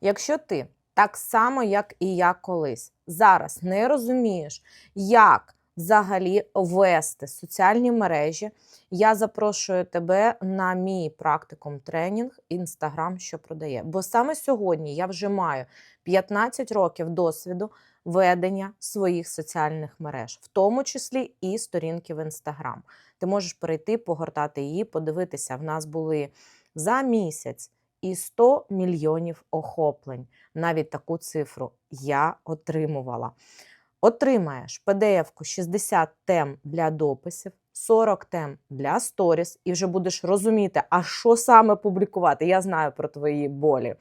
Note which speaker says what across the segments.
Speaker 1: Якщо ти так само, як і я колись, зараз не розумієш, як взагалі вести соціальні мережі, я запрошую тебе на мій практикум тренінг Інстаграм, що продає. Бо саме сьогодні я вже маю 15 років досвіду ведення своїх соціальних мереж, в тому числі і сторінки в Інстаграм. Ти можеш перейти, погортати її, подивитися. В нас були за місяць і 100 мільйонів охоплень. Навіть таку цифру я отримувала. Отримаєш PDF-ку 60 тем для дописів, 40 тем для сторіс, і вже будеш розуміти, а що саме публікувати. Я знаю про твої болі.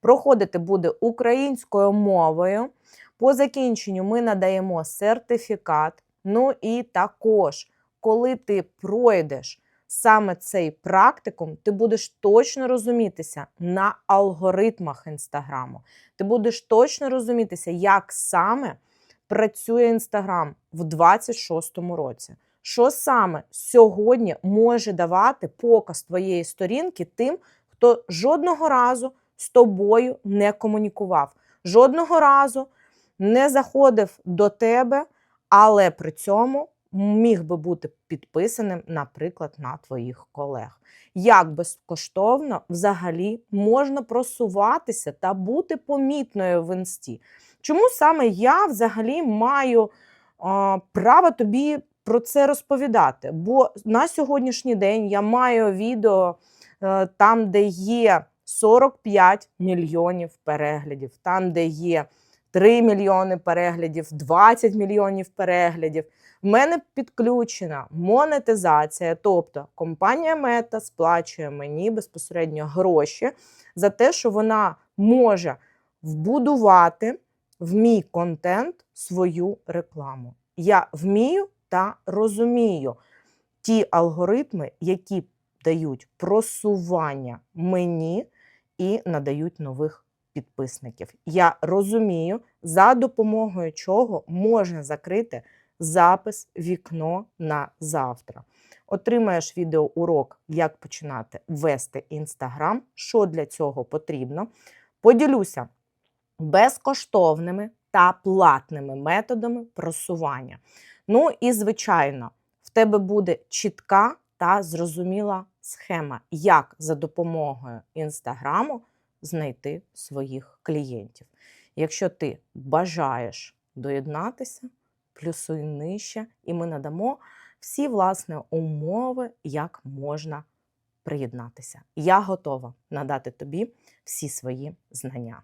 Speaker 1: Проходити буде українською мовою. По закінченню ми надаємо сертифікат. Ну і також, коли ти пройдеш саме цей практикум, ти будеш точно розумітися на алгоритмах інстаграму. Ти будеш точно розумітися, як саме працює інстаграм в 26-му році. Що саме сьогодні може давати показ твоєї сторінки тим, хто жодного разу з тобою не комунікував, жодного разу не заходив до тебе, але при цьому міг би бути підписаним, наприклад, на твоїх колег. Як безкоштовно взагалі можна просуватися та бути помітною в інсті? Чому саме я взагалі маю а, право тобі про це розповідати? Бо на сьогоднішній день я маю відео е, там, де є 45 мільйонів переглядів, там, де є 3 мільйони переглядів, 20 мільйонів переглядів. В мене підключена монетизація, тобто компанія Мета сплачує мені безпосередньо гроші за те, що вона може вбудувати в мій контент свою рекламу. Я вмію та розумію ті алгоритми, які дають просування мені і надають нових підписників. Я розумію, за допомогою чого можна закрити запис вікно на завтра. Отримаєш відеоурок, як починати вести Інстаграм, що для цього потрібно. Поділюся безкоштовними та платними методами просування. Ну і, звичайно, в тебе буде чітка та зрозуміла схема, як за допомогою Інстаграму знайти своїх клієнтів. Якщо ти бажаєш доєднатися, плюсуй нижче, і ми надамо всі власне умови, як можна приєднатися. Я готова надати тобі всі свої знання.